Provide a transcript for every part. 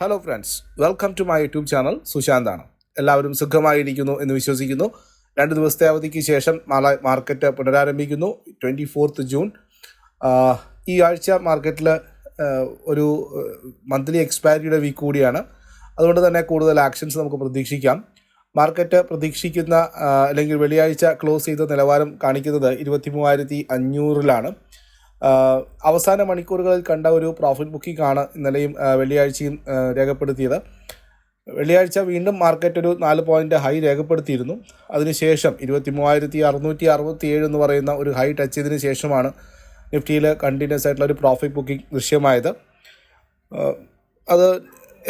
Hello friends welcome to my YouTube channel സുശാന്താണ്. എല്ലാവരും സുഖമായിരിക്കുന്നു എന്ന് വിശ്വസിക്കുന്നു. രണ്ട് ദിവസത്തെ അവധിക്ക് ശേഷം നാളെ മാർക്കറ്റ് പുനരാരംഭിക്കുന്നു ട്വന്റി ഫോർത്ത് ജൂൺ ഈ ആഴ്ച മാർക്കറ്റിൽ ഒരു മന്ത്ലി എക്സ്പയറിയുടെ വീക്ക് കൂടിയാണ്. അതുകൊണ്ട് തന്നെ കൂടുതൽ ആക്ഷൻസ് നമുക്ക് പ്രതീക്ഷിക്കാം. മാർക്കറ്റ് പ്രതീക്ഷിക്കുന്ന അല്ലെങ്കിൽ വെള്ളിയാഴ്ച ക്ലോസ് ചെയ്ത നിലവാരം കാണിക്കുന്നത് ഇരുപത്തി മൂവായിരത്തി അഞ്ഞൂറിലാണ്. അവസാന മണിക്കൂറുകളിൽ കണ്ട ഒരു പ്രോഫിറ്റ് ബുക്കിംഗ് ആണ് ഇന്നലെയും വെള്ളിയാഴ്ചയും രേഖപ്പെടുത്തിയത്. വെള്ളിയാഴ്ച വീണ്ടും മാർക്കറ്റ് ഒരു നാല് പോയിന്റ് ഹൈ രേഖപ്പെടുത്തിയിരുന്നു. അതിനുശേഷം ഇരുപത്തി മൂവായിരത്തി അറുന്നൂറ്റി അറുപത്തി ഏഴ് എന്ന് പറയുന്ന ഒരു ഹൈ ടച്ച് ചെയ്തതിന് ശേഷമാണ് നിഫ്റ്റിയിൽ കണ്ടിന്യൂസ് ആയിട്ടുള്ള ഒരു പ്രോഫിറ്റ് ബുക്കിംഗ് ദൃശ്യമായത്. അത്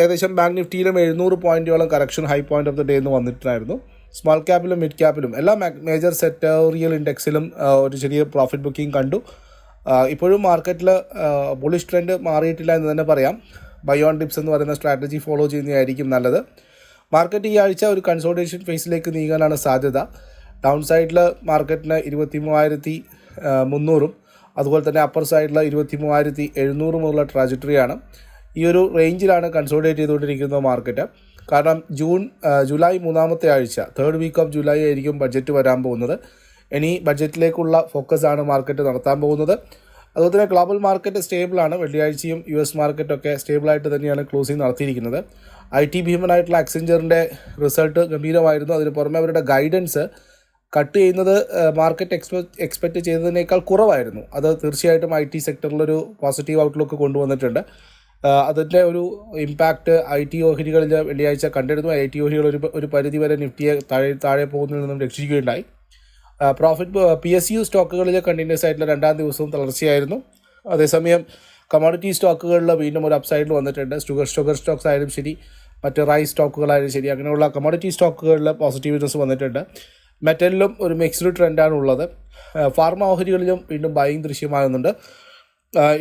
ഏകദേശം ബാങ്ക് നിഫ്റ്റിയിലും എഴുന്നൂറ് പോയിന്റോളം correction high point of the day എന്ന് വന്നിട്ടുണ്ടായിരുന്നു. സ്മോൾ ക്യാപ്പിലും മിഡ് ക്യാപ്പിലും എല്ലാ മേജർ സെക്ടോറിയൽ ഇൻഡെക്സിലും ഒരു ചെറിയ പ്രോഫിറ്റ് ബുക്കിംഗ് കണ്ടു. ഇപ്പോഴും മാർക്കറ്റിൽ ബുളിഷ് ട്രെൻഡ് മാറിയിട്ടില്ല എന്ന് തന്നെ പറയാം. ബയോൺ ടിപ്സ് എന്ന് പറയുന്ന സ്ട്രാറ്റജി ഫോളോ ചെയ്യുന്നതായിരിക്കും നല്ലത്. മാർക്കറ്റ് ഈ ആഴ്ച ഒരു കൺസോൾട്ടേഷൻ ഫേസിലേക്ക് നീങ്ങാനാണ് സാധ്യത. ഡൗൺ സൈഡിൽ മാർക്കറ്റിന് ഇരുപത്തി മൂവായിരത്തി മുന്നൂറും അതുപോലെ തന്നെ അപ്പർ സൈഡിൽ ഇരുപത്തി മൂവായിരത്തി എഴുന്നൂറുമുള്ള ട്രാജക്ടറിയാണ് ഈ ഒരു റേഞ്ചിലാണ് കൺസോൾട്ടേറ്റ് ചെയ്തുകൊണ്ടിരിക്കുന്നത് മാർക്കറ്റ് കാരണം ജൂൺ ജൂലൈ മൂന്നാമത്തെ ആഴ്ച തേർഡ് വീക്ക് ഓഫ് ജൂലൈ ആയിരിക്കും ബഡ്ജറ്റ് വരാൻ പോകുന്നത്. ഇനി ബഡ്ജറ്റിലേക്കുള്ള ഫോക്കസ് ആണ് മാർക്കറ്റ് നടത്താൻ പോകുന്നത്. അതുപോലെ തന്നെ ഗ്ലോബൽ മാർക്കറ്റ് സ്റ്റേബിളാണ് വെള്ളിയാഴ്ചയും യു എസ് മാർക്കറ്റൊക്കെ സ്റ്റേബിളായിട്ട് തന്നെയാണ് ക്ലോസിംഗ് നടത്തിയിരിക്കുന്നത്. ഐ ടി ഭീമനായിട്ടുള്ള അക്സെഞ്ചറിന്റെ റിസൾട്ട് ഗംഭീരമായിരുന്നു. അതിന് പുറമെ അവരുടെ ഗൈഡൻസ് കട്ട് ചെയ്യുന്നത് മാർക്കറ്റ് എക്സ്പെക്ട് എക്സ്പെക്റ്റ് ചെയ്തതിനേക്കാൾ കുറവായിരുന്നു. അത് തീർച്ചയായിട്ടും ഐ ടി സെക്ടറിലൊരു പോസിറ്റീവ് ഔട്ട്ലുക്ക് കൊണ്ടുവന്നിട്ടുണ്ട്. അതിന്റെ ഒരു ഇമ്പാക്റ്റ് ഐ ടി ഓഹരികളിൽ വെള്ളിയാഴ്ച കണ്ടിരുന്നു. ഐ ടി ഓഹരികൾ ഒരു ഒരു പരിധി വരെ നിഫ്റ്റിയെ താഴെ താഴെ പോകുന്നതിൽ നിന്നും രക്ഷിക്കുകയുണ്ടായി. പ്രോഫിറ്റ് പി എസ് യു സ്റ്റോക്കുകളിൽ കണ്ടിന്യൂസ് ആയിട്ടുള്ള രണ്ടാം ദിവസവും തളർച്ചയായിരുന്നു. അതേസമയം കമോഡിറ്റി സ്റ്റോക്കുകളിൽ വീണ്ടും ഒരു അപ്സൈഡിൽ വന്നിട്ടുണ്ട്. ഷുഗർ ഷുഗർ സ്റ്റോക്സ് ആയാലും ശരി മറ്റ് റൈസ് സ്റ്റോക്കുകളായാലും ശരി അങ്ങനെയുള്ള കമോഡിറ്റി സ്റ്റോക്കുകളിൽ പോസിറ്റീവ്നെസ് വന്നിട്ടുണ്ട്. മെറ്റലിലും ഒരു മിക്സ്ഡ് ട്രെൻഡാണ് ഉള്ളത്. ഫാർമ ഓഹരികളിലും വീണ്ടും ബൈങ് ദൃശ്യമാകുന്നുണ്ട്.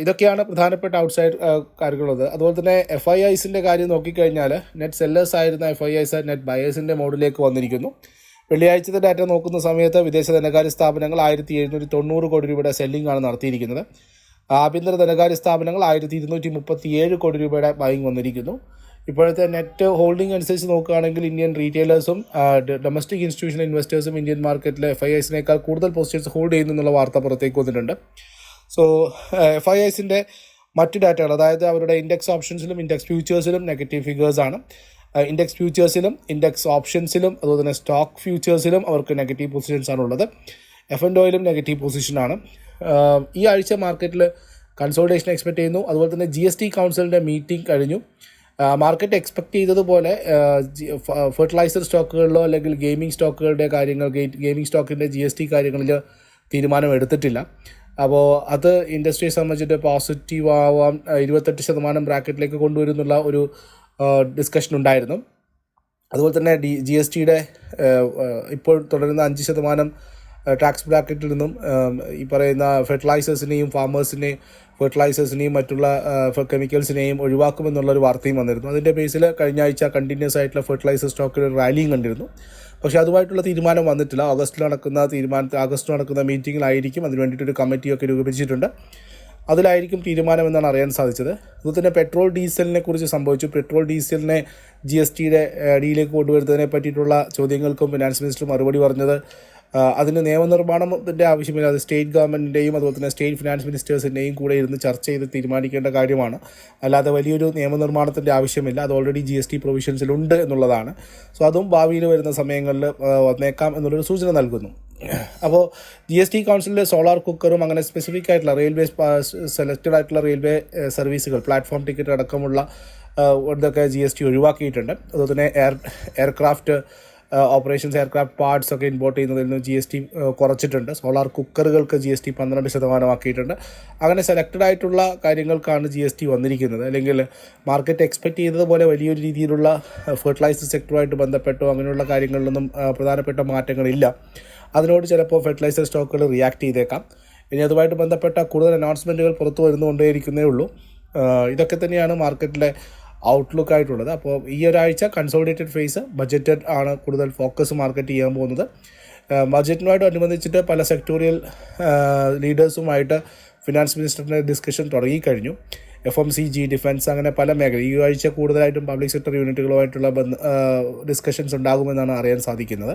ഇതൊക്കെയാണ് പ്രധാനപ്പെട്ട ഔട്ട്സൈഡ് കാര്യങ്ങളുള്ളത്. അതുപോലെ തന്നെ എഫ് ഐ ഐസിന്റെ കാര്യം നോക്കിക്കഴിഞ്ഞാൽ നെറ്റ് സെല്ലേഴ്സ് ആയിരുന്ന എഫ് ഐ ഐസ് നെറ്റ് ബയേഴ്സിന്റെ മോഡിലേക്ക് വന്നിരിക്കുന്നു. വെള്ളിയാഴ്ചത്തെ ഡാറ്റ നോക്കുന്ന സമയത്ത് വിദേശ ധനകാര്യ സ്ഥാപനങ്ങൾ ആയിരത്തി എഴുന്നൂറ്റി തൊണ്ണൂറ് കോടി രൂപയുടെ സെല്ലിംഗ് ആണ് നടത്തിയിരിക്കുന്നത്. ആഭ്യന്തര ധനകാര്യ സ്ഥാപനങ്ങൾ ആയിരത്തി ഇരുന്നൂറ്റി മുപ്പത്തി ഏഴ് കോടി രൂപയുടെ ബൈങ് വന്നിരിക്കുന്നു. ഇപ്പോഴത്തെ നെറ്റ് ഹോൾഡിംഗ് അനുസരിച്ച് നോക്കുകയാണെങ്കിൽ ഇന്ത്യൻ റീറ്റെയിലേഴ്സും ഡൊമസ്റ്റിക് ഇൻസ്റ്റിറ്റ്യൂഷണൽ ഇൻവെസ്റ്റേഴ്സും ഇന്ത്യൻ മാർക്കറ്റിലെ എഫ് ഐ ഐസിനേക്കാൾ കൂടുതൽ പൊസിഷൻസ് ഹോൾഡ് ചെയ്യുന്നു എന്നുള്ള വാർത്ത പുറത്തേക്ക് വന്നിട്ടുണ്ട്. സോ എഫ് ഐ ഐസിന്റെ മറ്റ് ഡാറ്റകൾ അതായത് അവരുടെ ഇൻഡെക്സ് ഓപ്ഷൻസിലും ഇൻഡെക്സ് ഫ്യൂച്ചേഴ്സിലും നെഗറ്റീവ് ഫിഗേഴ്സ് ആണ്. ഇൻഡെക്സ് ഫ്യൂച്ചേഴ്സിലും ഇൻഡെക്സ് ഓപ്ഷൻസിലും അതുപോലെ തന്നെ സ്റ്റോക്ക് ഫ്യൂച്ചേഴ്സിലും അവർക്ക് നെഗറ്റീവ് പൊസിഷൻസ് ആണ് ഉള്ളത്. എഫ് എൻ ഡോയിലും നെഗറ്റീവ് പൊസിഷനാണ് ഈ ആഴ്ച മാർക്കറ്റിൽ കൺസോൾട്ടേഷൻ എക്സ്പെക്ട് ചെയ്യുന്നു. അതുപോലെ തന്നെ ജി എസ് ടി കൗൺസിലിന്റെ മീറ്റിംഗ് കഴിഞ്ഞു. മാർക്കറ്റ് എക്സ്പെക്ട് ചെയ്തതുപോലെ ഫെർട്ടിലൈസർ സ്റ്റോക്കുകളിലോ അല്ലെങ്കിൽ ഗെയിമിംഗ് സ്റ്റോക്കുകളുടെ കാര്യങ്ങൾ ഗെയിമിംഗ് സ്റ്റോക്കിന്റെ ജി എസ് ടി കാര്യങ്ങളിൽ തീരുമാനം എടുത്തിട്ടില്ല. അപ്പോൾ അത് ഇൻഡസ്ട്രിയെ സംബന്ധിച്ചിട്ട് പോസിറ്റീവ് ആവാം ഇരുപത്തെട്ട് ശതമാനം ബ്രാക്കറ്റിലേക്ക് കൊണ്ടുവരുന്നുള്ള ഒരു ഡിസ്കഷൻ ഉണ്ടായിരുന്നു. അതുപോലെ തന്നെ ഡി ജി എസ് ടിയുടെ ഇപ്പോൾ തുടരുന്ന അഞ്ച് ശതമാനം ടാക്സ് ബ്രാക്കറ്റിൽ നിന്നും ഈ പറയുന്ന ഫെർട്ടിലൈസേഴ്സിനെയും ഫാമേഴ്സിനെയും ഫെർട്ടിലൈസേഴ്സിനെയും മറ്റുള്ള കെമിക്കൽസിനെയും ഒഴിവാക്കുമെന്നുള്ളൊരു വാർത്തയും വന്നിരുന്നു. അതിന്റെ ബേസിൽ കഴിഞ്ഞ ആഴ്ച കണ്ടിന്യൂസ് ആയിട്ടുള്ള ഫെർട്ടിലൈസർ സ്റ്റോക്കിൽ ഒരു റാലിയും കണ്ടിരുന്നു. പക്ഷേ അതുമായിട്ടുള്ള തീരുമാനം വന്നിട്ടില്ല. ഓഗസ്റ്റിൽ നടക്കുന്ന തീരുമാനത്തിൽ ആഗസ്റ്റിൽ നടക്കുന്ന മീറ്റിങ്ങിലായിരിക്കും അതിന് വേണ്ടിയിട്ടൊരു കമ്മിറ്റിയൊക്കെ രൂപീകരിച്ചിട്ടുണ്ട്. അതിലായിരിക്കും തീരുമാനമെന്നാണ് അറിയാൻ സാധിച്ചത്. അതുപോലെ തന്നെ പെട്രോൾ ഡീസലിനെ കുറിച്ച് സംഭവിച്ചു. പെട്രോൾ ഡീസലിനെ ജി എസ് ടിയുടെ അടിയിലേക്ക് കൊണ്ടുവരുന്നതിനെ പറ്റിയിട്ടുള്ള ചോദ്യങ്ങൾക്കും ഫിനാൻസ് മിനിസ്റ്റർ മറുപടി പറഞ്ഞത്. അതിന് നിയമനിർമ്മാണത്തിന്റെ ആവശ്യമില്ല. അത് സ്റ്റേറ്റ് ഗവൺമെന്റിന്റെയും അതുപോലെ തന്നെ സ്റ്റേറ്റ് ഫിനാൻസ് മിനിസ്റ്റേഴ്സിന്റെയും കൂടെ ഇരുന്ന് ചർച്ച ചെയ്ത് തീരുമാനിക്കേണ്ട കാര്യമാണ്. അല്ലാതെ വലിയൊരു നിയമനിർമ്മാണത്തിന്റെ ആവശ്യമില്ല. അത് ഓൾറെഡി ജി എസ് ടി പ്രൊവിഷൻസിലുണ്ട് എന്നുള്ളതാണ്. സോ അതും ഭാവിയിൽ വരുന്ന സമയങ്ങളിൽ വന്നേക്കാം എന്നുള്ളൊരു സൂചന നൽകുന്നു. അപ്പോൾ ജി എസ് ടി കൗൺസിലിലെ സോളാർ കുക്കറും അങ്ങനെ സ്പെസിഫിക് ആയിട്ടുള്ള റെയിൽവേ സെലക്റ്റഡ് ആയിട്ടുള്ള റെയിൽവേ സർവീസുകൾ പ്ലാറ്റ്ഫോം ടിക്കറ്റ് അടക്കമുള്ള ഇതൊക്കെ ജി എസ് ടി ഒഴിവാക്കിയിട്ടുണ്ട്. അതുപോലെ തന്നെ air aircraft operations aircraft parts ഒക്കെ ഇമ്പോർട്ട് ചെയ്യുന്നതിൽ നിന്ന് ജി എസ് ടി കുറച്ചിട്ടുണ്ട്. സോളാർ കുക്കറുകൾക്ക് ജി എസ് ടി പന്ത്രണ്ട് ശതമാനമാക്കിയിട്ടുണ്ട്. അങ്ങനെ സെലക്റ്റഡ് ആയിട്ടുള്ള കാര്യങ്ങൾക്കാണ് ജി എസ് ടി വന്നിരിക്കുന്നത്. അല്ലെങ്കിൽ മാർക്കറ്റ് എക്സ്പെക്ട് ചെയ്തതുപോലെ വലിയൊരു രീതിയിലുള്ള ഫെർട്ടിലൈസർ സെക്ടറുമായിട്ട് ബന്ധപ്പെട്ടോ അങ്ങനെയുള്ള കാര്യങ്ങളിലൊന്നും പ്രധാനപ്പെട്ട മാറ്റങ്ങളില്ല. അതിനോട് ചിലപ്പോൾ ഫെർട്ടിലൈസർ സ്റ്റോക്കുകൾ റിയാക്ട് ചെയ്തേക്കാം. ഇനി അതുമായിട്ട് ബന്ധപ്പെട്ട കൂടുതൽ അനൗൺസ്മെന്റുകൾ പുറത്തു വരുന്നുകൊണ്ടേയിരിക്കുന്നേ ഉള്ളൂ. ഇതൊക്കെ തന്നെയാണ് മാർക്കറ്റിലെ ഔട്ട്ലുക്ക് ആയിട്ടുള്ളത്. അപ്പോൾ ഈ ഒരാഴ്ച കൺസോളിഡേറ്റഡ് ഫേസ് ബജറ്റഡ് ആണ് കൂടുതൽ ഫോക്കസ് മാർക്കറ്റ് ചെയ്യാൻ പോകുന്നത്. ബജറ്റിനുമായിട്ടനുബന്ധിച്ചിട്ട് പല സെക്ടോറിയൽ ലീഡേഴ്സുമായിട്ട് ഫിനാൻസ് മിനിസ്റ്ററിന്റെ ഡിസ്കഷൻ തുടങ്ങിക്കഴിഞ്ഞു. F M C G defence അങ്ങനെ പല മേഖല ഈ ആഴ്ച കൂടുതലായിട്ടും പബ്ലിക് സെക്ടർ യൂണിറ്റുകളുമായിട്ടുള്ള ബന്ധ ഡിസ്കഷൻസ് ഉണ്ടാകുമെന്നാണ് അറിയാൻ സാധിക്കുന്നത്.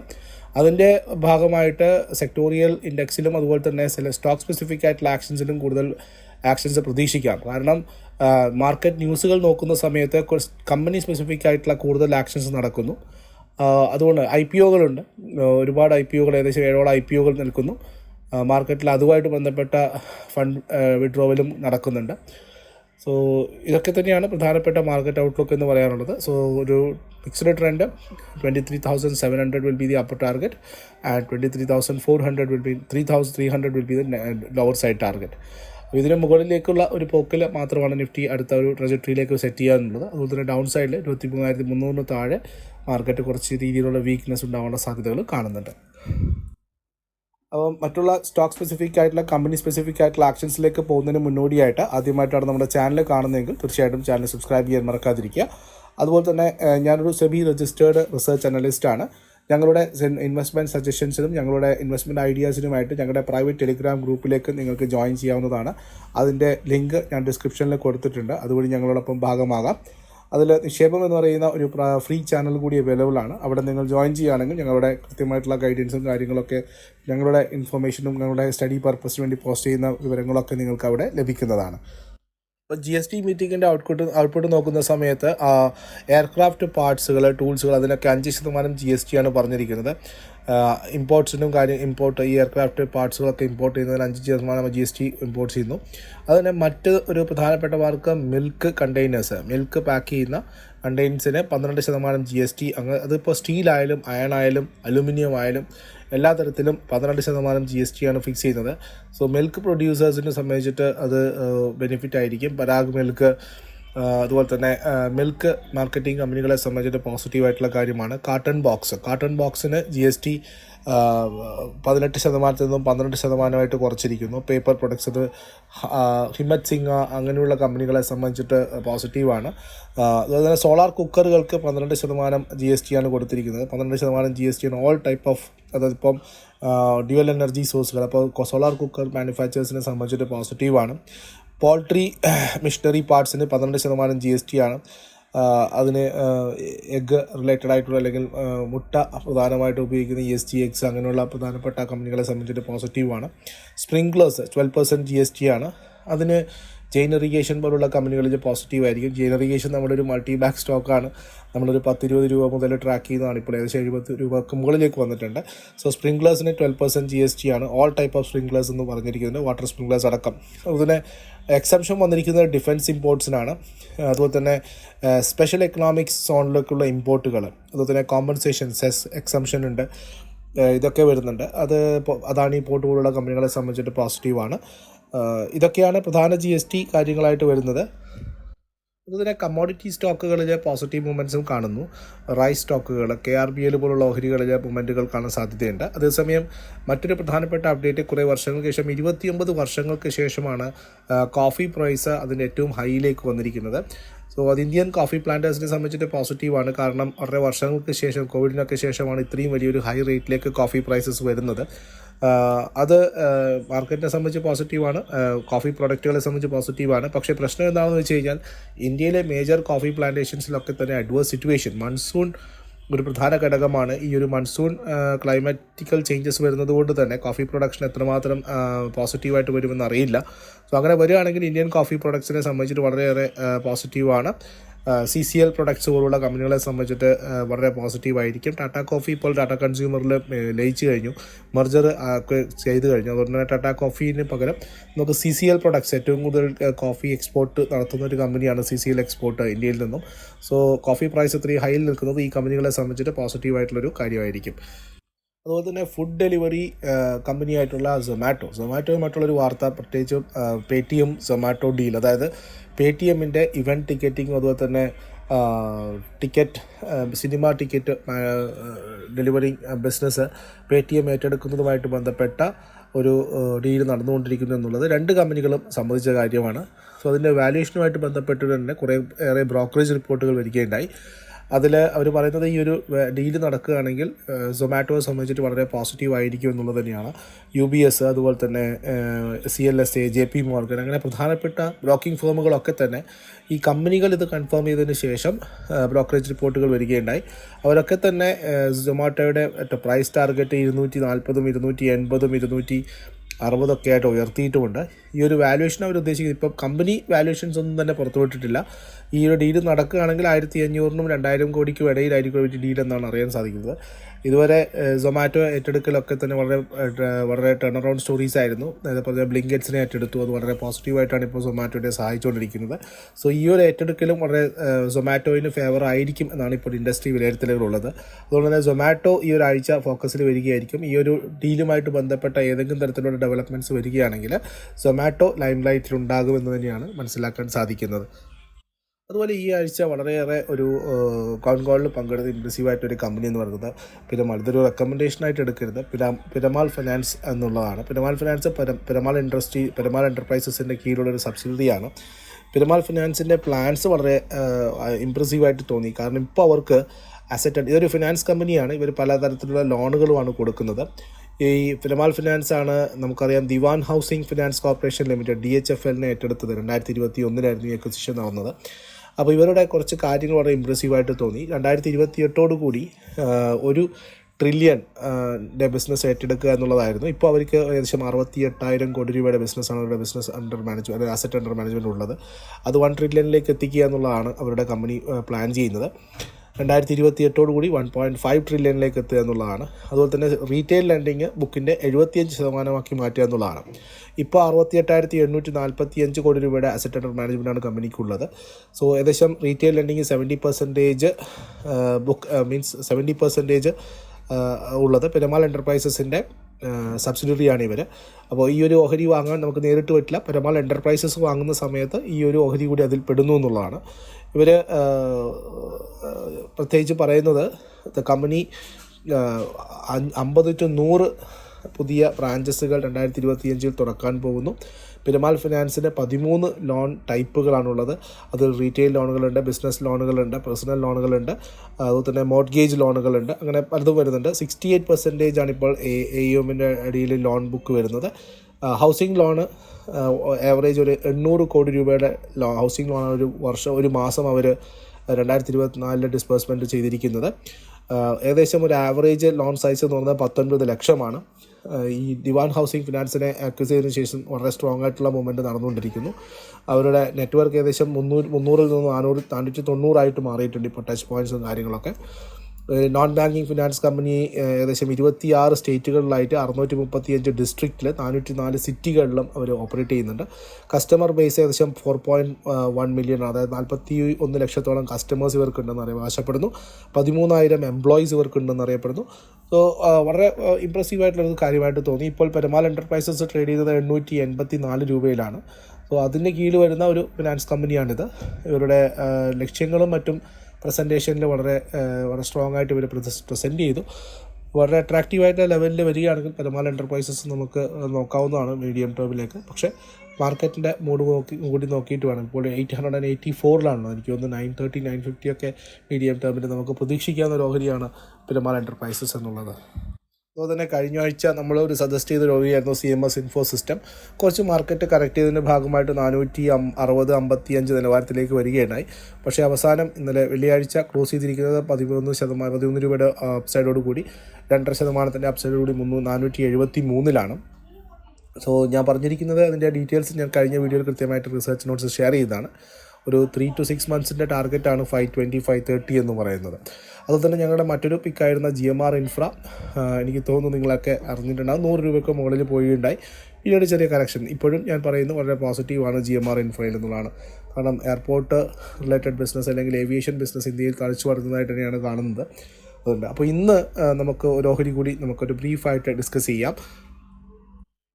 അതിന്റെ ഭാഗമായിട്ട് സെക്ടോറിയൽ ഇൻഡെക്സിലും അതുപോലെ തന്നെ ചില സ്റ്റോക്ക് സ്പെസിഫിക് ആയിട്ടുള്ള ആക്ഷൻസിലും കൂടുതൽ ആക്ഷൻസ് പ്രതീക്ഷിക്കാം. കാരണം മാർക്കറ്റ് ന്യൂസുകൾ നോക്കുന്ന സമയത്ത് കമ്പനി സ്പെസിഫിക് ആയിട്ടുള്ള കൂടുതൽ ആക്ഷൻസ് നടക്കുന്നു. അതുകൊണ്ട് ഐ പി ഒകളുണ്ട് ഒരുപാട് ഐ പി ഒകൾ ഏകദേശം ഏഴോളം ഐ പി ഒകൾ നിൽക്കുന്നു. മാർക്കറ്റിൽ അതുമായിട്ട് ബന്ധപ്പെട്ട ഫണ്ട് വിഡ്രോവലും നടക്കുന്നുണ്ട്. സോ ഇതൊക്കെ തന്നെയാണ് പ്രധാനപ്പെട്ട മാർക്കറ്റ് ഔട്ട്ലുക്ക് എന്ന് പറയാനുള്ളത്. സോ ഒരു fixed trend twenty three thousand seven hundred will be the upper target and twenty three thousand four hundred will be three thousand three hundred will be the lower side target അപ്പോൾ ഇതിന് മുകളിലേക്കുള്ള ഒരു പോക്കിൽ മാത്രമാണ് Nifty അടുത്ത ഒരു ട്രജക്ടറിയിലേക്ക് set ചെയ്യാനുള്ളത്. അതുപോലെ തന്നെ ഡൗൺ സൈഡിൽ ഇരുപത്തി മൂവായിരത്തി മുന്നൂറിന് താഴെ മാർക്കറ്റ് കുറച്ച് രീതിയിലുള്ള വീക്ക്നെസ് ഉണ്ടാവാനുള്ള സാധ്യതകൾ കാണുന്നുണ്ട്. അപ്പോൾ മറ്റുള്ള സ്റ്റോക്ക് സ്പെസിഫിക് ആയിട്ടുള്ള കമ്പനി സ്പെസിഫിക് ആയിട്ടുള്ള ആക്ഷൻസിലേക്ക് പോകുന്നതിന് മുന്നോടിയായിട്ട് ആദ്യമായിട്ടാണ് നമ്മുടെ ചാനൽ കാണുന്നതെങ്കിൽ തീർച്ചയായിട്ടും ചാനൽ സബ്സ്ക്രൈബ് ചെയ്യാൻ മറക്കാതിരിക്കുക. അതുപോലെ തന്നെ ഞാനൊരു സെബി രജിസ്റ്റേർഡ് റിസർച്ച് അനലിസ്റ്റാണ് ഞങ്ങളുടെ ഇൻവെസ്റ്റ്മെന്റ് സജഷൻസിനും ഞങ്ങളുടെ ഇൻവെസ്റ്റ്മെന്റ് ഐഡിയാസിനുമായിട്ട് ഞങ്ങളുടെ പ്രൈവറ്റ് ടെലിഗ്രാം ഗ്രൂപ്പിലേക്ക് നിങ്ങൾക്ക് ജോയിൻ ചെയ്യാവുന്നതാണ്. അതിന്റെ ലിങ്ക് ഞാൻ ഡിസ്ക്രിപ്ഷനിൽ കൊടുത്തിട്ടുണ്ട്. അതുവഴി ഞങ്ങളോടൊപ്പം ഭാഗമാകാം. അതിൽ നിക്ഷേപം എന്ന് പറയുന്ന ഒരു ഫ്രീ ചാനൽ കൂടി അവൈലബിൾ ആണ്. അവിടെ നിങ്ങൾ ജോയിൻ ചെയ്യുകയാണെങ്കിൽ ഞങ്ങളുടെ കൃത്യമായിട്ടുള്ള ഗൈഡൻസും കാര്യങ്ങളൊക്കെ ഞങ്ങളുടെ ഇൻഫർമേഷനും ഞങ്ങളുടെ സ്റ്റഡി പർപ്പസിന് വേണ്ടി പോസ്റ്റ് ചെയ്യുന്ന വിവരങ്ങളൊക്കെ നിങ്ങൾക്ക് അവിടെ ലഭിക്കുന്നതാണ്. ഇപ്പോൾ ജി എസ് ടി മീറ്റിങ്ങിന്റെ ഔട്ട്പുട്ട് ഔട്ട്പുട്ട് നോക്കുന്ന സമയത്ത് എയർക്രാഫ്റ്റ് പാർട്സുകൾ ടൂൾസുകൾ അതിനൊക്കെ അഞ്ച് ശതമാനം ജി എസ് ടി ആണ് പറഞ്ഞിരിക്കുന്നത്. ഇമ്പോർട്ട്സിനും കാര്യം ഇമ്പോർട്ട് ഈ എയർക്രാഫ്റ്റ് പാർട്സുകളൊക്കെ ഇമ്പോർട്ട് ചെയ്യുന്നതിന് അഞ്ച് ശതമാനം ജി എസ് ടി ഇമ്പോർട്ട് ചെയ്യുന്നു. അതുതന്നെ മറ്റ് ഒരു പ്രധാനപ്പെട്ട mark milk containers milk pack ചെയ്യുന്ന കണ്ടെയ്നേഴ്സിന് പന്ത്രണ്ട് ശതമാനം ജി എസ് ടി അങ്ങനെ അതിപ്പോൾ സ്റ്റീലായാലും അയൺ ആയാലും അലുമിനിയം ആയാലും എല്ലാ തരത്തിലും പന്ത്രണ്ട് ശതമാനം ജി എസ് ടി ആണ് ഫിക്സ് ചെയ്യുന്നത്. സോ മിൽക്ക് പ്രൊഡ്യൂസേഴ്സിനെ സംബന്ധിച്ചിട്ട് അത് ബെനിഫിറ്റ് ആയിരിക്കും. പരാഗ് മിൽക്ക് അതുപോലെ തന്നെ മിൽക്ക് മാർക്കറ്റിംഗ് കമ്പനികളെ സംബന്ധിച്ചിട്ട് പോസിറ്റീവായിട്ടുള്ള കാര്യമാണ് കാർട്ടൺ ബോക്സ് കാർട്ടൺ ബോക്സിന് ജി എസ് ടി പതിനെട്ട് ശതമാനത്തിൽ നിന്നും പന്ത്രണ്ട് ശതമാനമായിട്ട് കുറച്ചിരിക്കുന്നു. പേപ്പർ പ്രൊഡക്ട്സ് ഇത് ഹിമത് സിംഗ് അങ്ങനെയുള്ള കമ്പനികളെ സംബന്ധിച്ചിട്ട് പോസിറ്റീവാണ് അതുപോലെ തന്നെ സോളാർ കുക്കറുകൾക്ക് പന്ത്രണ്ട് ശതമാനം ജി എസ് ടി ആണ് കൊടുത്തിരിക്കുന്നത്. പന്ത്രണ്ട് ശതമാനം ജി എസ് ടി ആണ് ഓൾ ടൈപ്പ് ഓഫ് അതായത് ഇപ്പം ഡ്യുവൽ എനർജി സോഴ്സുകൾ അപ്പോൾ സോളാർ കുക്കർ മാനുഫാക്ചേഴ്സിനെ സംബന്ധിച്ചിട്ട് പോസിറ്റീവാണ് പോൾട്രി മിഷനറി പാർട്സിന് പന്ത്രണ്ട് ശതമാനം ജി എസ് ടി ആണ്. അതിന് എഗ്ഗ് റിലേറ്റഡ് ആയിട്ടുള്ള അല്ലെങ്കിൽ മുട്ട പ്രധാനമായിട്ട് ഉപയോഗിക്കുന്ന എസ് ടി എക്സ് അങ്ങനെയുള്ള പ്രധാനപ്പെട്ട കമ്പനികളെ സംബന്ധിച്ചിട്ട് പോസിറ്റീവാണ് sprinklers twelve percent G S T ആണ്. അതിന് ജെയിൻ ഇറിഗേഷൻ പോലുള്ള കമ്പനികളിൽ പോസിറ്റീവ് ആയിരിക്കും. ജെയിൻ ഇറിഗേഷൻ നമ്മുടെ ഒരു മൾട്ടി ബാക്ക് സ്റ്റോക്കാണ് നമ്മളൊരു പത്ത് ഇരുപത് രൂപ മുതൽ ട്രാക്ക് ചെയ്യുന്നതാണ് ഇപ്പോൾ ഏകദേശം എഴുപത് രൂപക്ക് മുകളിലേക്ക് വന്നിട്ടുണ്ട്. So സ്പ്രിംഗ്ലേഴ്സിന് twelve percent G S T ആണ്. ഓൾ ടൈപ്പ് ഓഫ് സ്പ്രിംഗ്ലേഴ്സ് എന്ന് പറഞ്ഞിരിക്കുന്നത്. വാട്ടർ സ്പ്രിംഗ്ലേഴ്സ് അടക്കം. അതുപോലെ എക്സംഷൻ വന്നിരിക്കുന്നത് ഡിഫൻസ് ഇമ്പോർട്ട്സിനാണ് അതുപോലെ തന്നെ സ്പെഷ്യൽ എക്കണോമിക്സ് സോണിലേക്കുള്ള ഇമ്പോർട്ടുകൾ അതുപോലെ തന്നെ കോമ്പൻസേഷൻ സെസ് എക്സംഷൻ ഉണ്ട്. ഇതൊക്കെ വരുന്നുണ്ട്. അത് അതാണ് ഈ പോർട്ട് പോലുള്ള കമ്പനികളെ സംബന്ധിച്ചിട്ട് പോസിറ്റീവാണ് ഇതൊക്കെയാണ് പ്രധാന ജി എസ് ടി കാര്യങ്ങളായിട്ട് വരുന്നത്. അതുപോലെ കമ്മോഡിറ്റി സ്റ്റോക്കുകളിൽ പോസിറ്റീവ് മൂവ്മെന്റ്സും കാണുന്നു. റൈസ് സ്റ്റോക്കുകൾ കെ ആർ ബി എൽ പോലുള്ള ഓഹരികളിലെ മൂവ്മെന്റുകൾ കാണാൻ സാധ്യതയുണ്ട്. അതേസമയം മറ്റൊരു പ്രധാനപ്പെട്ട അപ്ഡേറ്റ് കുറേ വർഷങ്ങൾക്ക് ശേഷം ഇരുപത്തിയൊമ്പത് വർഷങ്ങൾക്ക് ശേഷമാണ് കോഫി പ്രൈസ് അതിന്റെ ഏറ്റവും ഹൈയിലേക്ക് വന്നിരിക്കുന്നത്. സോ അത് ഇന്ത്യൻ കോഫി പ്ലാന്റേഴ്സിനെ സംബന്ധിച്ചിട്ട് പോസിറ്റീവാണ് കാരണം വളരെ വർഷങ്ങൾക്ക് ശേഷം കോവിഡിനൊക്കെ ശേഷമാണ് ഇത്രയും വലിയൊരു ഹൈ റേറ്റിലേക്ക് കോഫി പ്രൈസസ് വരുന്നത്. അത് മാർക്കറ്റിനെ സംബന്ധിച്ച് പോസിറ്റീവാണ് കോഫി പ്രൊഡക്റ്റുകളെ സംബന്ധിച്ച് പോസിറ്റീവാണ് പക്ഷേ പ്രശ്നം എന്താണെന്ന് വെച്ച് കഴിഞ്ഞാൽ ഇന്ത്യയിലെ മേജർ കോഫി പ്ലാന്റേഷൻസിലൊക്കെ തന്നെ അഡ്വേഴ്സ് സിറ്റുവേഷൻ മൺസൂൺ ഒരു പ്രധാന ഘടകമാണ് ഈ ഒരു മൺസൂൺ ക്ലൈമാറ്റിക്കൽ ചേഞ്ചസ് വരുന്നത് കൊണ്ട് തന്നെ കോഫി പ്രൊഡക്ഷൻ എത്രമാത്രം പോസിറ്റീവായിട്ട് വരുമെന്ന് അറിയില്ല. സോ അങ്ങനെ വരികയാണെങ്കിൽ ഇന്ത്യൻ കോഫി പ്രൊഡക്ട്സിനെ സംബന്ധിച്ചിട്ട് വളരെയേറെ പോസിറ്റീവാണ് സി സി എൽ പ്രൊഡക്ട്സ് പോലുള്ള കമ്പനികളെ സംബന്ധിച്ചിട്ട് വളരെ പോസിറ്റീവായിരിക്കും ടാറ്റ കോഫി ഇപ്പോൾ ടാറ്റ കൺസ്യൂമറിൽ ലയിച്ചു കഴിഞ്ഞു. മെർജർ ചെയ്തു കഴിഞ്ഞു. അതുകൊണ്ട് തന്നെ ടാറ്റ കോഫീന് പകരം നമുക്ക് സി സി എൽ പ്രൊഡക്ട്സ് ഏറ്റവും കൂടുതൽ കോഫി എക്സ്പോർട്ട് നടത്തുന്ന ഒരു കമ്പനിയാണ് സി സി എൽ എക്സ്പോർട്ട് ഇന്ത്യയിൽ നിന്നും. സോ കോഫി പ്രൈസ് ഇത്രയും ഹൈയിൽ നിൽക്കുന്നത് ഈ കമ്പനികളെ സംബന്ധിച്ചിട്ട് പോസിറ്റീവായിട്ടുള്ളൊരു കാര്യമായിരിക്കും. അതുപോലെ തന്നെ ഫുഡ് ഡെലിവറി കമ്പനിയായിട്ടുള്ള സൊമാറ്റോ സൊമാറ്റോയുമായിട്ടുള്ളൊരു വാർത്ത പ്രത്യേകിച്ച് Paytm Zomato deal അതായത് പേ ടി എമ്മിന്റെ ഇവന്റ് ടിക്കറ്റിങ്ങും അതുപോലെ തന്നെ ticket cinema ticket delivery business Paytm ഏറ്റെടുക്കുന്നതുമായിട്ട് ബന്ധപ്പെട്ട ഒരു ഡീൽ നടന്നുകൊണ്ടിരിക്കുന്നു എന്നുള്ളത് രണ്ട് കമ്പനികളും സംബന്ധിച്ച കാര്യമാണ്. സോ അതിന്റെ വാല്യുവേഷനുമായിട്ട് ബന്ധപ്പെട്ട് തന്നെ കുറേ ഏറെ ബ്രോക്കറേജ് റിപ്പോർട്ടുകൾ വരികയുണ്ടായി. അതിൽ അവർ പറയുന്നത് ഈ ഒരു ഡീൽ നടക്കുകയാണെങ്കിൽ സൊമാറ്റോയെ സംബന്ധിച്ചിട്ട് വളരെ പോസിറ്റീവ് ആയിരിക്കും എന്നുള്ളത് തന്നെയാണ്. യു ബി എസ് അതുപോലെ തന്നെ C L S A J P Morgan അങ്ങനെ പ്രധാനപ്പെട്ട ബ്രോക്കിംഗ് ഫേമുകളൊക്കെ തന്നെ ഈ കമ്പനികൾ ഇത് കൺഫേം ചെയ്തതിന് ശേഷം ബ്രോക്കറേജ് റിപ്പോർട്ടുകൾ വരികയുണ്ടായി. അവരൊക്കെ തന്നെ സൊമാറ്റോയുടെ പ്രൈസ് ടാർഗറ്റ് ഇരുന്നൂറ്റി നാൽപ്പതും ഇരുന്നൂറ്റി എൺപതും ഇരുന്നൂറ്റി അറുപതൊക്കെ ആയിട്ട് ഉയർത്തിയിട്ടുമുണ്ട്. ഈ ഒരു വാല്യുവേഷൻ അവർ ഉദ്ദേശിക്കുന്നത് ഇപ്പം കമ്പനി വാല്യുവേഷൻസ് ഒന്നും തന്നെ പുറത്തുവിട്ടിട്ടില്ല ഈ ഒരു ഡീൽ നടക്കുകയാണെങ്കിൽ ആയിരത്തി അഞ്ഞൂറിനും രണ്ടായിരം കോടിക്കും ഇടയിലായിരിക്കും ഒരു ഡീൽ എന്നാണ് അറിയാൻ സാധിക്കുന്നത്. ഇതുവരെ സൊമാറ്റോ ഏറ്റെടുക്കലൊക്കെ തന്നെ വളരെ വളരെ ടേൺ അറൗണ്ട് സ്റ്റോറീസ് ആയിരുന്നു അതേപോലെ ബ്ലിങ്കറ്റ്സിനെ ഏറ്റെടുത്തു. അത് വളരെ പോസിറ്റീവായിട്ടാണ് ഇപ്പോൾ സൊമാറ്റോയെ സഹായിച്ചുകൊണ്ടിരിക്കുന്നത്. സോ ഈ ഒരു ഏറ്റെടുക്കലും വളരെ സൊമാറ്റോയിന് ഫേവർ ആയിരിക്കും എന്നാണ് ഇപ്പോൾ ഇൻഡസ്ട്രി വിലയിരുത്തലുകളുള്ളത്. അതുകൊണ്ട് തന്നെ സൊമാറ്റോ ഈ ഒരു ആഴ്ച ഫോക്കസിൽ വരികയായിരിക്കും. ഈ ഒരു ഡീലുമായിട്ട് ബന്ധപ്പെട്ട ഏതെങ്കിലും തരത്തിലുള്ള ഡെവലപ്മെന്റ്സ് വരികയാണെങ്കിൽ സൊമാറ്റോ ലൈം ലൈറ്റിൽ തന്നെയാണ് മനസ്സിലാക്കാൻ സാധിക്കുന്നത്. അതുപോലെ ഈ ആഴ്ച വളരെയേറെ ഒരു കോൺകോളിൽ പങ്കെടുത്ത ഇൻക്ലൂസീവായിട്ടൊരു കമ്പനി എന്ന് പറയുന്നത് പിരമാൾ ഇതൊരു റെക്കമെൻഡേഷനായിട്ട് എടുക്കരുത്. പിരാ പിരമാൾ ഫിനാൻസ് എന്നുള്ളതാണ്. പിരമാൾ ഫിനാൻസ് പിരമാൾ ഇൻഡസ്ട്രി പിരമാൾ എന്റർപ്രൈസസിന്റെ കീഴിലുള്ള ഒരു സബ്സിഡിയാണ് പിരമാൾ ഫിനാൻസിന്റെ പ്ലാൻസ് വളരെ ഇമ്പ്രസീവായിട്ട് തോന്നി. കാരണം ഇപ്പോൾ അവർക്ക് അസറ്റ് ഇതൊരു ഫിനാൻസ് കമ്പനിയാണ് ഇവർ പലതരത്തിലുള്ള ലോണുകളുമാണ് കൊടുക്കുന്നത്. ഈ ഫിലമാൽ ഫിനാൻസ് ആണ് നമുക്കറിയാം Dewan housing finance corporation limited D H F എല്ലിനെ ഏറ്റെടുത്തത്. രണ്ടായിരത്തി ഇരുപത്തി ഒന്നിലായിരുന്നു ഈ അക്വസിഷൻ നടന്നത്. അപ്പോൾ ഇവരുടെ കുറച്ച് കാര്യങ്ങൾ വളരെ ഇമ്പ്രസീവായിട്ട് തോന്നി. രണ്ടായിരത്തി ഇരുപത്തി എട്ടോടു കൂടി ഒരു ട്രില്യൺ ന്റെ ബിസിനസ് ഏറ്റെടുക്കുക എന്നുള്ളതായിരുന്നു. ഇപ്പോൾ അവർക്ക് ഏകദേശം അറുപത്തി എട്ടായിരം കോടി രൂപയുടെ ബിസിനസ്സാണ് അവരുടെ ബിസിനസ് അണ്ടർ മാനേജ്മെന്റ് അല്ലെങ്കിൽ അസറ്റ് അണ്ടർ മാനേജ്മെന്റ് ഉള്ളത്. അത് വൺ ട്രില്യണിലേക്ക് എത്തിക്കുക എന്നുള്ളതാണ് അവരുടെ കമ്പനി പ്ലാൻ ചെയ്യുന്നത്. രണ്ടായിരത്തി ഇരുപത്തി എട്ടോടു കൂടി വൺ പോയിന്റ് ഫൈവ് ട്രില്യണിലേക്ക് എത്തുക എന്നുള്ളതാണ്. അതുപോലെ തന്നെ റീറ്റെയിൽ ലെൻഡിങ് ബുക്കിന്റെ എഴുപത്തിയഞ്ച് ശതമാനമാക്കി മാറ്റുക എന്നുള്ളതാണ്. ഇപ്പോൾ അറുപത്തി എട്ടായിരത്തി എണ്ണൂറ്റി നാൽപ്പത്തി അഞ്ച് കോടി രൂപയുടെ അസറ്റ് അണ്ടർ മാനേജ്മെന്റാണ് കമ്പനിക്കുള്ളത് സോ ഏകദേശം retail lending seventy percentage book means seventy percentage ഉള്ളത്. പെരുമാൾ എന്റർപ്രൈസസിന്റെ സബ്സിഡിയറിയാണ് ഇവർ അപ്പോൾ ഈ ഒരു ഓഹരി വാങ്ങാൻ നമുക്ക് നേരിട്ട് പറ്റില്ല. പെരുമാൾ എന്റർപ്രൈസസ് വാങ്ങുന്ന സമയത്ത് ഈ ഒരു ഓഹരി കൂടി അതിൽ പെടുന്നു എന്നുള്ളതാണ്. ഇവർ പ്രത്യേകിച്ച് പറയുന്നത് ദ കമ്പനി അമ്പത് ടു നൂറ് പുതിയ ബ്രാഞ്ചസുകൾ രണ്ടായിരത്തി ഇരുപത്തിയഞ്ചിൽ തുറക്കാൻ പോകുന്നു. പെരുമാൾ ഫിനാൻസിന് പതിമൂന്ന് ലോൺ ടൈപ്പുകളാണുള്ളത്. അതിൽ റീറ്റെയിൽ ലോണുകളുണ്ട് ബിസിനസ് ലോണുകളുണ്ട് പേഴ്സണൽ ലോണുകളുണ്ട് അതുപോലെ തന്നെ മോഡ്ഗേജ് ലോണുകളുണ്ട്. അങ്ങനെ പലതും വരുന്നുണ്ട്. സിക്സ്റ്റി എയ്റ്റ് പെർസെന്റേജ് ആണ് ഇപ്പോൾ എ എ എമ്മിന്റെ അടിയിൽ ലോൺ ബുക്ക് വരുന്നത്. ഹൗസിംഗ് ലോണ് ആവറേജ് ഒരു എണ്ണൂറ് കോടി രൂപയുടെ ലോ ഹൗസിംഗ് ലോൺ ഒരു വർഷം ഒരു മാസം അവർ രണ്ടായിരത്തി ഇരുപത്തിനാലിൽ ഡിസ്ബേഴ്സ്മെന്റ് ചെയ്തിരിക്കുന്നത് ഏകദേശം ഒരു ആവറേജ് ലോൺ സൈസ് എന്ന് പറഞ്ഞാൽ പത്തൊൻപത് ലക്ഷമാണ്. ഈ ദിവാൻ ഹൗസിംഗ് ഫിനാൻസിനെ അക്വസ് ചെയ്തതിനു ശേഷം വളരെ സ്ട്രോങ് ആയിട്ടുള്ള മൂവ്മെന്റ് നടന്നുകൊണ്ടിരിക്കുന്നു. അവരുടെ നെറ്റ്വർക്ക് ഏകദേശം മുന്നൂറ് മുന്നൂറിൽ നിന്ന് നാനൂറ് നാനൂറ്റി തൊണ്ണൂറായിട്ട് മാറിയിട്ടുണ്ട് ഇപ്പോൾ ടച്ച് പോയിന്റ്സും കാര്യങ്ങളൊക്കെ. നോൺ ബാങ്കിങ് ഫിനാൻസ് കമ്പനി ഏകദേശം ഇരുപത്തിയാറ് സ്റ്റേറ്റുകളിലായിട്ട് അറുന്നൂറ്റി മുപ്പത്തിയഞ്ച് ഡിസ്ട്രിക്റ്റിൽ നാനൂറ്റി നാല് സിറ്റികളിലും അവർ ഓപ്പറേറ്റ് ചെയ്യുന്നുണ്ട് കസ്റ്റമർ ബേസ് ഏകദേശം ഫോർ പോയിന്റ് വൺ മില്യൺ അതായത് നാൽപ്പത്തി ഒന്ന് ലക്ഷത്തോളം കസ്റ്റമേഴ്സ് ഇവർക്കുണ്ടെന്ന് അറിയാൻ പതിമൂന്നായിരം എംപ്ലോയീസ് ഇവർക്കുണ്ടെന്ന് അറിയപ്പെടുന്നു. സോ വളരെ ഇമ്പ്രസീവ് ആയിട്ടുള്ളൊരു കാര്യമായിട്ട് തോന്നി. ഇപ്പോൾ പെരുമാൾ എന്റർപ്രൈസസ് ട്രേഡ് ചെയ്യുന്നത് എണ്ണൂറ്റി എൺപത്തി നാല് രൂപയിലാണ്. സോ അതിന്റെ കീഴിൽ വരുന്ന ഒരു ഫിനാൻസ് കമ്പനിയാണിത് ഇവരുടെ ലക്ഷ്യങ്ങളും മറ്റും പ്രസന്റേഷനിൽ വളരെ വളരെ സ്ട്രോങ് ആയിട്ട് ഇവർ പ്രസന്റ് ചെയ്തു. വളരെ അട്രാക്റ്റീവായിട്ട് ലെവലിൽ വരികയാണെങ്കിൽ പരമാൽ എന്റർപ്രൈസസ് നമുക്ക് നോക്കാവുന്നതാണ് മീഡിയം ടേമിലേക്ക് പക്ഷേ മാർക്കറ്റിന്റെ മൂഡ് നോക്കി കൂടി നോക്കിയിട്ട് വേണം. ഇപ്പോൾ എയ്റ്റ് ഹൺഡ്രഡ് ആൻഡ് എയ്റ്റി ഫോറിലാണ് എനിക്ക് തോന്നുന്നു നയൻ തേർട്ടി നയൻ ഫിഫ്റ്റി ഒക്കെ മീഡിയം ടേമിൽ നമുക്ക് പ്രതീക്ഷിക്കാവുന്ന ഒരു ഓഹരിയാണ് പെരുമാൾ എന്റർപ്രൈസസ് എന്നുള്ളത്. അതുപോലെ തന്നെ കഴിഞ്ഞ ആഴ്ച നമ്മൾ ഒരു സജസ്റ്റ് ചെയ്ത രോഗിയായിരുന്നു C M S info system കുറച്ച് മാർക്കറ്റ് കറക്റ്റ് ചെയ്തതിന്റെ ഭാഗമായിട്ട് നാനൂറ്റി അറുപത് അമ്പത്തി അഞ്ച് നിലവാരത്തിലേക്ക് വരികയുണ്ടായി. പക്ഷേ അവസാനം ഇന്നലെ വെള്ളിയാഴ്ച ക്ലോസ് ചെയ്തിരിക്കുന്നത് പതിമൂന്ന് ശതമാനം പതിമൂന്ന് രൂപയുടെ അപ്സൈഡോട് കൂടി. രണ്ടര ശതമാനത്തിന്റെ അപ്സൈഡോട് കൂടി മുന്നൂ നാനൂറ്റി എഴുപത്തി മൂന്നിലാണ് സോ ഞാൻ പറഞ്ഞിരിക്കുന്നത് അതിന്റെ ഡീറ്റെയിൽസ് ഞാൻ കഴിഞ്ഞ വീഡിയോയിൽ കൃത്യമായിട്ട് റിസർച്ച് നോട്ട്സ് ഷെയർ ചെയ്തതാണ്. ഒരു ത്രീ ടു സിക്സ് മന്ത്സിന്റെ ടാർഗറ്റാണ് ഫൈവ് ട്വന്റി ഫൈവ് തേർട്ടി എന്ന് പറയുന്നത്. അതുപോലെ തന്നെ ഞങ്ങളുടെ മറ്റൊരു പിക്കായിരുന്ന ജി എം ആർ ഇൻഫ്ര എനിക്ക് തോന്നുന്നു നിങ്ങളൊക്കെ അറിഞ്ഞിട്ടുണ്ടാകും നൂറ് രൂപയ്ക്ക് മുകളിൽ പോയിണ്ടായി. ഈ ഒരു ചെറിയ കറക്ഷൻ ഇപ്പോഴും ഞാൻ പറയുന്നു വളരെ പോസിറ്റീവാണ് ജി എം ആർ ഇൻഫ്രയിൽ എന്നുള്ളതാണ് കാരണം എയർപോർട്ട് റിലേറ്റഡ് ബിസിനസ് അല്ലെങ്കിൽ ഏവിയേഷൻ ബിസിനസ് ഇന്ത്യയിൽ കളിച്ചു വരുന്നതായിട്ട് തന്നെയാണ് കാണുന്നത്. അതുകൊണ്ട് അപ്പോൾ ഇന്ന് നമുക്ക് ഒരു ഓഹരി കൂടി നമുക്കൊരു ബ്രീഫായിട്ട് ഡിസ്കസ് ചെയ്യാം.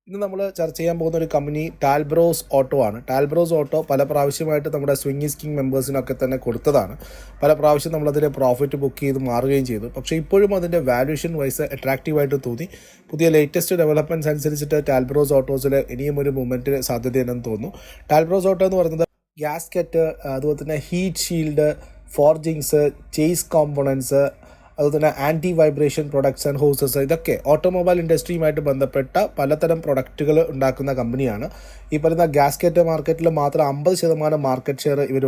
ഇന്ന് നമ്മൾ ചർച്ച ചെയ്യാൻ പോകുന്ന ഒരു കമ്പനി ടാൽബ്രോസ് ഓട്ടോ ആണ്. ടാൽബ്രോസ് ഓട്ടോ പല പ്രാവശ്യമായിട്ട് നമ്മുടെ സ്വിംഗി സ്കിങ് മെമ്പേഴ്സിനൊക്കെ തന്നെ കൊടുത്തതാണ്. പല പ്രാവശ്യം നമ്മളതിന്റെ പ്രോഫിറ്റ് ബുക്ക് ചെയ്ത് മാറുകയും ചെയ്തു. പക്ഷേ ഇപ്പോഴും അതിന്റെ വാല്യൂഷൻ വൈസ് അട്രാക്റ്റീവായിട്ട് തോന്നി. പുതിയ ലേറ്റസ്റ്റ് ഡെവലപ്മെന്റ്സ് അനുസരിച്ചിട്ട് ടാൽബ്രോസ് ഓട്ടോസിൽ ഇനിയും ഒരു മൂവ്മെന്റ് സാധ്യതയുണ്ടെന്ന് തോന്നുന്നു. ടാൽബ്രോസ് ഓട്ടോ എന്ന് പറയുന്നത് ഗ്യാസ്കറ്റ് അതുപോലെ തന്നെ heat shield forgings chassis components അതുപോലെ anti vibration products and hoses ഇതൊക്കെ ഓട്ടോമൊബൈൽ ഇൻഡസ്ട്രിയുമായിട്ട് ബന്ധപ്പെട്ട പലതരം പ്രൊഡക്റ്റുകൾ ഉണ്ടാക്കുന്ന കമ്പനിയാണ് ഈ പറയുന്ന ഗ്യാസ്കറ്റ് മാർക്കറ്റിൽ മാത്രം അമ്പത് ശതമാനം മാർക്കറ്റ് ഷെയർ ഇവർ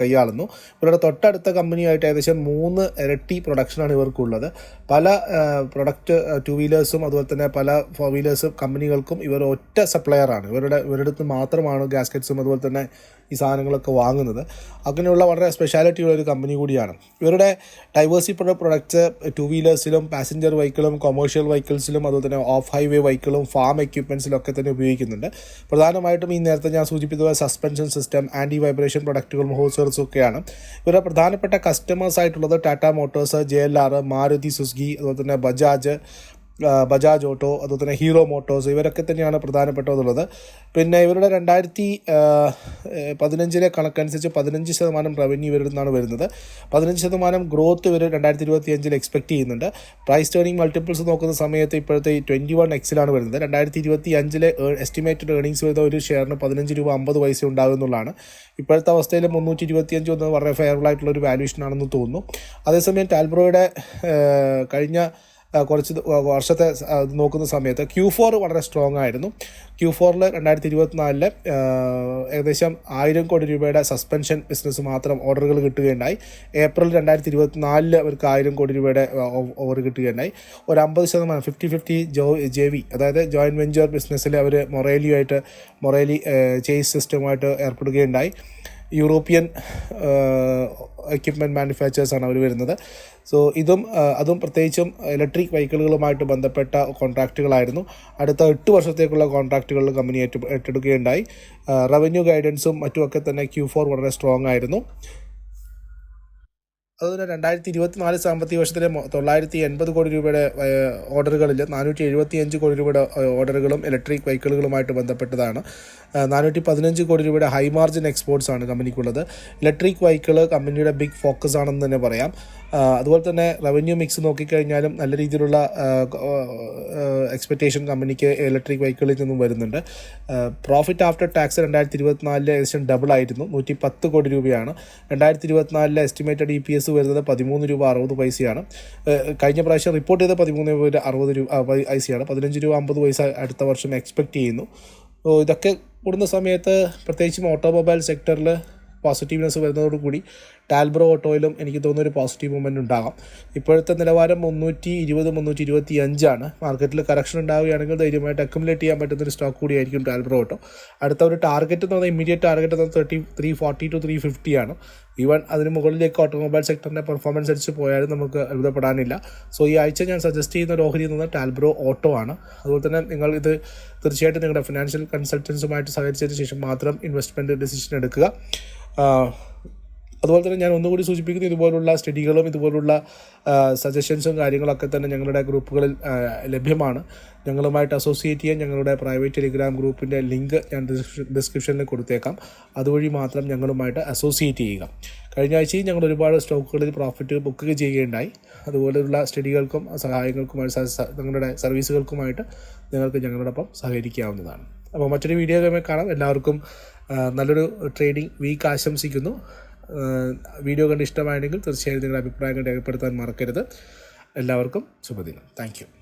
കൈയാളുന്നു. ഇവരുടെ തൊട്ടടുത്ത കമ്പനിയായിട്ട് ഏകദേശം മൂന്ന് ഇരട്ടി പ്രൊഡക്ഷനാണ് ഇവർക്കുള്ളത്. പല പ്രൊഡക്റ്റ് ടു വീലേഴ്സും അതുപോലെ തന്നെ പല ഫോർ വീലേഴ്സും കമ്പനികൾക്കും ഇവർ ഒറ്റ സപ്ലയറാണ് ഇവരുടെ ഇവരുടെ അടുത്ത് മാത്രമാണ് ഗ്യാസ്കറ്റ്സും അതുപോലെ തന്നെ ഈ സാധനങ്ങളൊക്കെ വാങ്ങുന്നത്. അങ്ങനെയുള്ള വളരെ സ്പെഷ്യാലിറ്റിയുള്ള ഒരു കമ്പനി കൂടിയാണ്. ഇവരുടെ ഡൈവേഴ്സിഫൈഡ് പ്രൊഡക്ട്സ് ടു വീലേഴ്സിലും പാസഞ്ചർ വെഹിക്കിളും കൊമേഴ്ഷ്യൽ വെഹിക്കിൾസിലും അതുപോലെ തന്നെ ഓഫ് ഹൈവേ വെഹിക്കിളും ഫാം എക്യുപ്മെൻസിലും ഒക്കെ തന്നെ ഉപയോഗിക്കുന്നുണ്ട്. പ്രധാനമായിട്ടും ഈ നേരത്തെ ഞാൻ സൂചിപ്പിച്ചത് സസ്പെൻഷൻ സിസ്റ്റം ആന്റി വൈബ്രേഷൻ പ്രൊഡക്റ്റുകളും ഹോസേഴ്സും ഒക്കെയാണ്. ഇവരുടെ പ്രധാനപ്പെട്ട കസ്റ്റമേഴ്സ് ആയിട്ടുള്ളത് Tata Motors J L R Maruti Suzuki അതുപോലെ തന്നെ ബജാജ് ബജാജ് ഓട്ടോ അതുപോലെ തന്നെ ഹീറോ മോട്ടോഴ്സ് ഇവരൊക്കെ തന്നെയാണ് പ്രധാനപ്പെട്ടതുള്ളത്. പിന്നെ ഇവരുടെ രണ്ടായിരത്തി പതിനഞ്ചിലെ കണക്കനുസരിച്ച് പതിനഞ്ച് ശതമാനം റവന്യൂ ഇവരിൽ നിന്നാണ് വരുന്നത്. പതിനഞ്ച് ശതമാനം ഗ്രോത്ത് ഇവർ രണ്ടായിരത്തി ഇരുപത്തി അഞ്ചിൽ എക്സ്പെക്ട് ചെയ്യുന്നുണ്ട്. പ്രൈസ് ടേണിംഗ് മൾട്ടിപ്പിൾസ് നോക്കുന്ന സമയത്ത് ഇപ്പോഴത്തെ ട്വന്റി വൺ എക്സിലാണ് വരുന്നത്. രണ്ടായിരത്തി ഇരുപത്തി അഞ്ചിലെ എസ്റ്റിമേറ്റഡ് ഏണിംഗ്സ് വരുന്ന ഒരു ഷെയറിന് പതിനഞ്ച് രൂപ അമ്പത് പൈസ ഉണ്ടാകും എന്നുള്ളതാണ്. ഇപ്പോഴത്തെ അവസ്ഥയിൽ മുന്നൂറ്റി ഇരുപത്തിയഞ്ച് ഒന്ന് വളരെ ഫെയറബിൾ ആയിട്ടുള്ള ഒരു വാല്യൂഷൻ ആണെന്ന് തോന്നുന്നു. അതേസമയം ടാൽബ്രോയുടെ കഴിഞ്ഞ കുറച്ച് വർഷത്തെ നോക്കുന്ന സമയത്ത് ക്യൂ ഫോർ വളരെ സ്ട്രോങ് ആയിരുന്നു. ക്യൂ ഫോറിൽ രണ്ടായിരത്തി ഇരുപത്തിനാലിൽ ഏകദേശം ആയിരം കോടി രൂപയുടെ സസ്പെൻഷൻ ബിസിനസ് മാത്രം ഓർഡറുകൾ കിട്ടുകയുണ്ടായി. ഏപ്രിൽ രണ്ടായിരത്തി ഇരുപത്തിനാലിൽ അവർക്ക് ആയിരം കോടി രൂപയുടെ ഓർഡർ കിട്ടുകയുണ്ടായി. ഒരു അമ്പത് ശതമാനം ഫിഫ്റ്റി ഫിഫ്റ്റി ജോ ജെ വി അതായത് ജോയിന്റ് വെഞ്ചർ ബിസിനസ്സിൽ അവർ മൊറേലിയുമായിട്ട് മൊറേലി ചേസ് സിസ്റ്റമായിട്ട് ഏർപ്പെടുകയുണ്ടായി. യൂറോപ്യൻ എക്യുപ്മെന്റ് മാനുഫാക്ചേഴ്സാണ് അവർ വരുന്നത്. സോ ഇതും അതും പ്രത്യേകിച്ചും ഇലക്ട്രിക് വെഹിക്കിളുകളുമായിട്ട് ബന്ധപ്പെട്ട കോൺട്രാക്റ്റുകളായിരുന്നു അടുത്ത എട്ട് വർഷത്തേക്കുള്ള കോൺട്രാക്റ്റുകളിൽ കമ്പനി ഏറ്റു ഏറ്റെടുക്കുകയുണ്ടായി. റവന്യൂ ഗൈഡൻസും മറ്റുമൊക്കെ തന്നെ ക്യൂ ഫോർ വളരെ സ്ട്രോങ് ആയിരുന്നു. അതുപോലെ രണ്ടായിരത്തി ഇരുപത്തിനാല് സാമ്പത്തിക വർഷത്തിലെ തൊള്ളായിരത്തി എൺപത് കോടി രൂപയുടെ ഓർഡറുകളിൽ നാനൂറ്റി എഴുപത്തി അഞ്ച് കോടി രൂപയുടെ ഓർഡറുകളും ഇലക്ട്രിക് വെഹിക്കിളുകളുമായിട്ട് ബന്ധപ്പെട്ടതാണ്. നാനൂറ്റി പതിനഞ്ച് കോടി രൂപയുടെ ഹൈ മാർജിൻ എക്സ്പോർട്സ് ആണ് കമ്പനിക്കുള്ളത്. ഇലക്ട്രിക് വെഹിക്കിൾ കമ്പനിയുടെ ബിഗ് ഫോക്കസ് ആണെന്ന് തന്നെ പറയാം. അതുപോലെ തന്നെ റവന്യൂ മിക്സ് നോക്കിക്കഴിഞ്ഞാലും നല്ല രീതിയിലുള്ള എക്സ്പെക്റ്റേഷൻ കമ്പനിക്ക് ഇലക്ട്രിക് വെഹിക്കിളിൽ നിന്നും വരുന്നുണ്ട്. പ്രോഫിറ്റ് ആഫ്റ്റർ ടാക്സ് രണ്ടായിരത്തി ഇരുപത്തിനാലിലെ ഏകദേശം ഡബിൾ ആയിരുന്നു. നൂറ്റി പത്ത് കോടി രൂപയാണ്. രണ്ടായിരത്തി ഇരുപത്തിനാലിലെ എസ്റ്റിമേറ്റഡ് ഇ പി എസ് വരുന്നത് പതിമൂന്ന് രൂപ അറുപത് പൈസയാണ്. കഴിഞ്ഞ പ്രാവശ്യം റിപ്പോർട്ട് ചെയ്ത പതിമൂന്ന് രൂപ അറുപത് രൂപ പൈസയാണ്. പതിനഞ്ച് രൂപ അമ്പത് പൈസ അടുത്ത വർഷം എക്സ്പെക്റ്റ് ചെയ്യുന്നു. ഇതൊക്കെ കൂടുന്ന സമയത്ത് പ്രത്യേകിച്ചും ഓട്ടോമൊബൈൽ സെക്ടറിൽ പോസിറ്റീവ്നെസ് വരുന്നതോടുകൂടി ടാൽബ്രോ ഓട്ടോയിലും എനിക്ക് തോന്നുന്ന ഒരു പോസിറ്റീവ് മൂവ്മെന്റ് ഉണ്ടാകാം. ഇപ്പോഴത്തെ നിലവാരം മുന്നൂറ്റി ഇരുപത് മുന്നൂറ്റി ഇരുപത്തി അഞ്ചാണ്. മാർക്കറ്റിൽ കറക്ഷൻ ഉണ്ടാവുകയാണെങ്കിൽ ധൈര്യമായിട്ട് അക്യുമുലേറ്റ് ചെയ്യാൻ പറ്റുന്ന ഒരു സ്റ്റോക്ക് കൂടിയായിരിക്കും ടാൽബ്രോ ഓട്ടോ അടുത്ത ഒരു ടാർഗറ്റ് എന്ന് പറഞ്ഞാൽ ഇമ്മീഡിയറ്റ് ടാർഗറ്റ് എന്ന് thirty three forty two three fifty ആണ്. ഈവൻ അതിന് മുകളിലേക്ക് ഓട്ടോമൊബൈൽ സെക്ടറിന്റെ പെർഫോമൻസ് അനുസരിച്ച് പോയാലും നമുക്ക് അത്ഭുതപ്പെടാനില്ല. സോ ഈ ആഴ്ച ഞാൻ സജസ്റ്റ് ചെയ്യുന്ന ഓഹരി എന്നത് ടാൽബ്രോ ഓട്ടോ ആണ്. അതുപോലെ തന്നെ നിങ്ങൾ ഇത് തീർച്ചയായിട്ടും നിങ്ങളുടെ ഫിനാൻഷ്യൽ കൺസൾട്ടൻസുമായിട്ട് സഹകരിച്ചതിന് ശേഷം മാത്രം ഇൻവെസ്റ്റ്മെന്റ് ഡിസിഷൻ എടുക്കുക. അതുപോലെ തന്നെ ഞാൻ ഒന്നുകൂടി സൂചിപ്പിക്കുന്നു ഇതുപോലുള്ള സ്റ്റഡികളും ഇതുപോലുള്ള സജഷൻസും കാര്യങ്ങളൊക്കെ തന്നെ ഞങ്ങളുടെ ഗ്രൂപ്പുകളിൽ ലഭ്യമാണ്. ഞങ്ങളുമായിട്ട് അസോസിയേറ്റ് ചെയ്യാൻ ഞങ്ങളുടെ പ്രൈവറ്റ് ടെലിഗ്രാം ഗ്രൂപ്പിന്റെ ലിങ്ക് ഞാൻ ഡിസ്ക്രിപ്ഷനിൽ കൊടുത്തേക്കാം. അതുവഴി മാത്രം ഞങ്ങളുമായിട്ട് അസോസിയേറ്റ് ചെയ്യുക. കഴിഞ്ഞ ആഴ്ചയും ഞങ്ങൾ ഒരുപാട് സ്റ്റോക്കുകളിൽ പ്രോഫിറ്റ് ബുക്ക് ചെയ്യുകയുണ്ടായി. അതുപോലെയുള്ള സ്റ്റഡികൾക്കും സഹായങ്ങൾക്കുമായി ഞങ്ങളുടെ സർവീസുകൾക്കുമായിട്ട് നിങ്ങൾക്ക് ഞങ്ങളോടൊപ്പം സഹകരിക്കാവുന്നതാണ്. അപ്പോൾ മറ്റൊരു വീഡിയോ കാണാം. എല്ലാവർക്കും നല്ലൊരു ട്രേഡിംഗ് വീക്ക് ആശംസിക്കുന്നു. വീഡിയോ കണ്ട് ഇഷ്ടമായെങ്കിൽ തീർച്ചയായും നിങ്ങളുടെ അഭിപ്രായങ്ങൾ രേഖപ്പെടുത്താൻ മറക്കരുത്. എല്ലാവർക്കും ശുഭദിനം. താങ്ക്